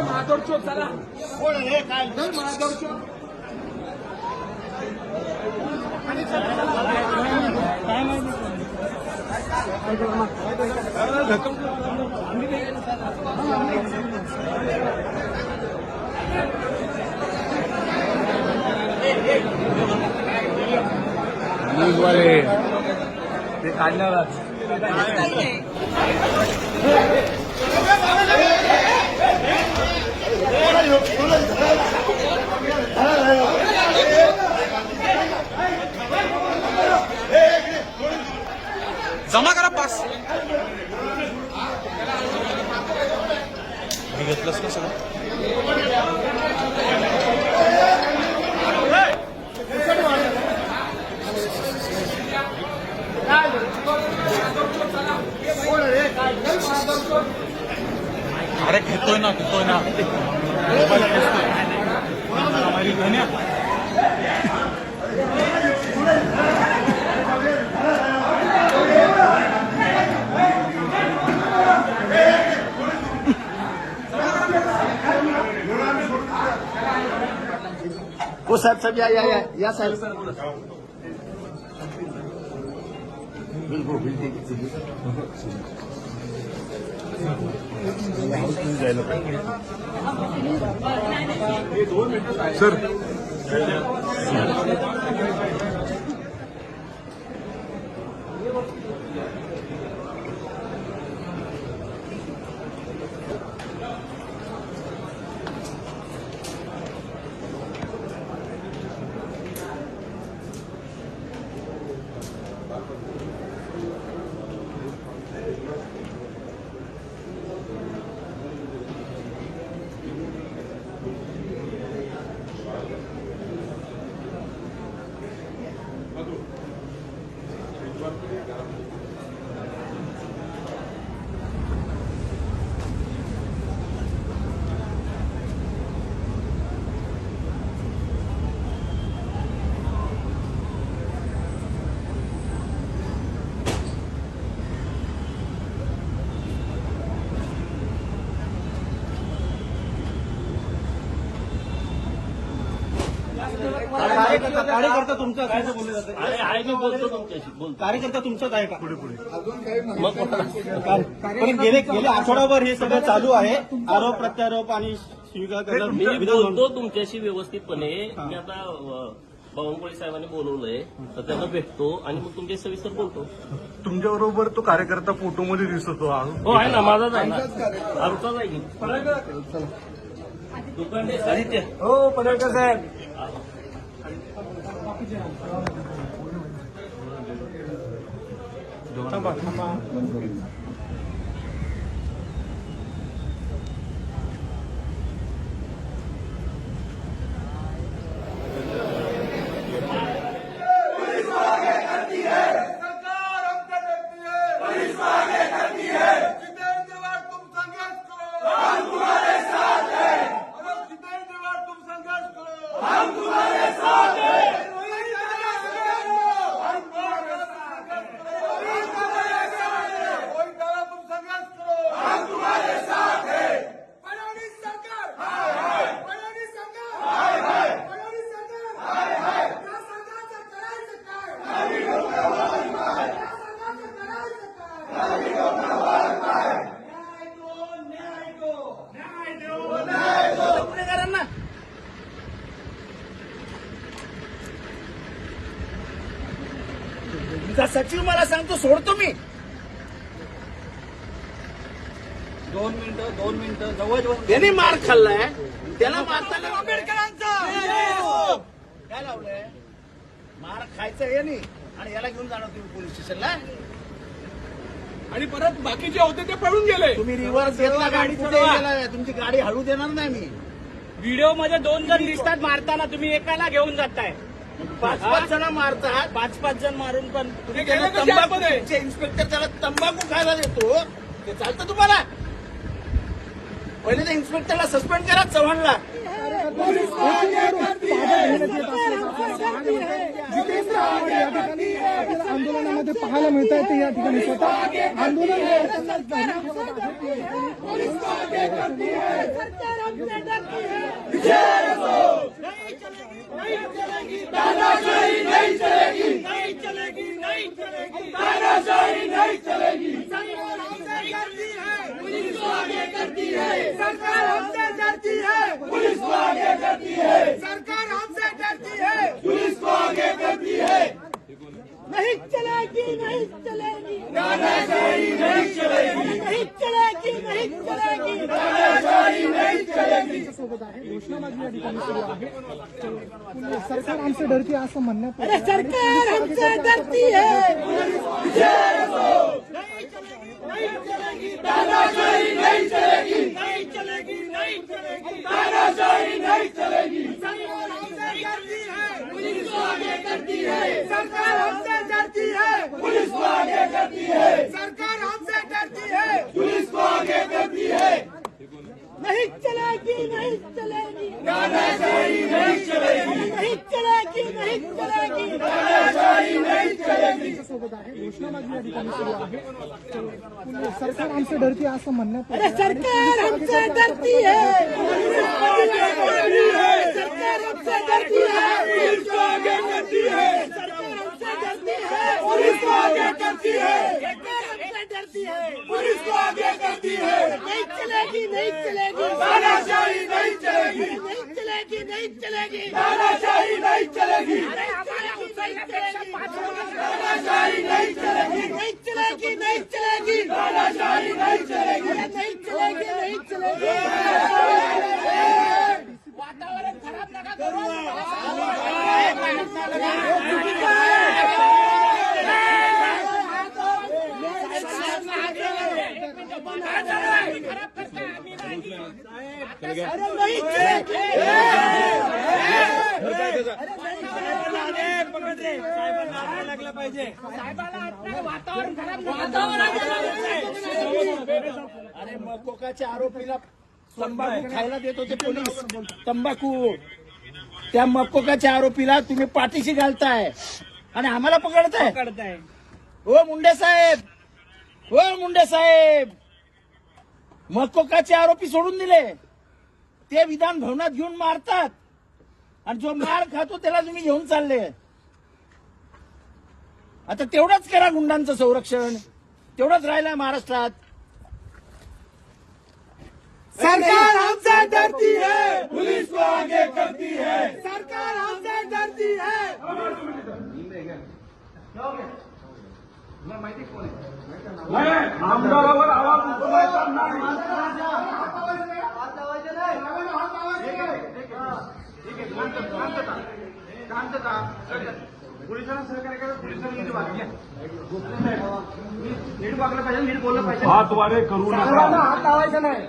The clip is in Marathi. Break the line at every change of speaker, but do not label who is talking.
महादोर चोक चला महादोर
न्यूजवाले ते काढणार जमा करा पास. मी घेतलंच ना सगळं अरे घेतोय ना घेतोय ना.
हो. साहेब साहेब या या या या साहेब। बिलकुल बिलकुल।
सर
कार्यकर्ता आहे. असं बोललं जातं?
आहे मी बोलतो तुमच्याशी बोलतो.
कार्यकर्ता तुमचाच आहे का? पुढे पुढे. पण गेले गेले आठवडाभर हे सगळं चालू आहे. आरोप प्रत्यारोप आणि स्वीकार करणं
मी बोलतो तुमच्याशी व्यवस्थितपणे. मी आता बावनकुळे साहेबांनी बोलवलंय. तर त्यांना भेटतो आणि मग तुमच्या सविस्तर बोलतो.
तुमच्या बरोबर तो कार्यकर्ता फोटोमध्ये दिसतो हा.
हो आहे ना माझाच आहे ना. आमचाच आहे साहित्य.
हो पडळकर साहेब.
잠깐만,
잠깐만. तुमचा सचिव मला सांगतो सोडतो मी.
दोन मिनिटं दोन मिनिटं जवळ जवळ
त्याने मार खाल्लाय. त्याला मारताना आंबेडकरांचा! काय लावलंय? मार खायचं हे नाही. आणि याला घेऊन जाणार तुम्ही पोलीस स्टेशनला?
आणि परत बाकीचे होते ते पळून गेले.
तुम्ही रिव्हर्स घेतला गाडी कुठे गेला तुमची गाडी हळू देणार नाही मी.
व्हिडिओमध्ये दोन जण दिसतात मारताना तुम्ही एकाला घेऊन जाताय.
पाच पाच जण मारतात
पाच पाच जण मारून पण
तुम्ही
गेले
तंबाखू
आतमध्ये?
तुमचे इन्स्पेक्टर त्याला तंबाखू खायला देतो. ते चालतं तुम्हाला. पहिले त्या इन्स्पेक्टरला सस्पेंड करा चव्हाणला.
जितेंद्र आव्हाड या ठिकाणी आपल्याला आंदोलनामध्ये पाहायला मिळत आहे ते या ठिकाणी स्वतः आहेत.
सरकार हमसे डरती है पुलिस को आगे करती है सरकार हमसे डरती है पुलिस को आगे करती है
नहीं चलेगी नहीं चलेगी
दादाशाही नहीं चलेगी
नहीं चलेगी नहीं चलेगी
दादाशाही नहीं चलेगी
सोबत आहे घोषणाबाजी या ठिकाणी सुरू आहे सरकार आमचे डरती असं म्हणण्यात
अरे सरकार हमसे डरती है.
सरकार
आमचे डरती असं म्हणण्यात
अरे सरकार हमसे डरती है सरकार हमसे डरती है।
पुलिस को आगे करती है
सरकार हमसे डरती है।
पुलिस को आगे करती है।
सरकार हमसे डरती है
पुलिस को आगे करती है।
नहीं चलेगी नहीं चलेगी।
तानाशाही नहीं चलेगी।
नहीं चलेगी नहीं चलेगी।
तानाशाही नहीं चलेगी।
अरे हमारा नहीं चलेगी
तानाशाही नहीं चलेगी।
नहीं चलेगी नहीं चलेगी।
तानाशाही नहीं. चलेगी
अरे नहीं. चलेगी नहीं खराब नका करू अरे नहीं चलेगी
अरे मकोकाच्या आरोपीला तंबाखू खायला देत होते पोलीस. तंबाखू. त्या मकोकाच्या आरोपीला तुम्ही पाठीशी घालताय. आणि आम्हाला पकडताय. हो मुंडे साहेब. हो मुंडे साहेब. मकोकाचे आरोपी सोडून दिले. ते विधान भवनात घेऊन मारतात. आणि जो मार खातो त्याला तुम्ही घेऊन चालले. आता तेवढंच करा गुंडांचं संरक्षण. तेवढंच राहिलंय महाराष्ट्रात.
सरकार हमसे डरती है पुलिस को आगे करती है सरकार हमसे डरती है आमदारावर आवाज उठवायचा नाही
हातवारे करू नका.
हात लावायचा नाही.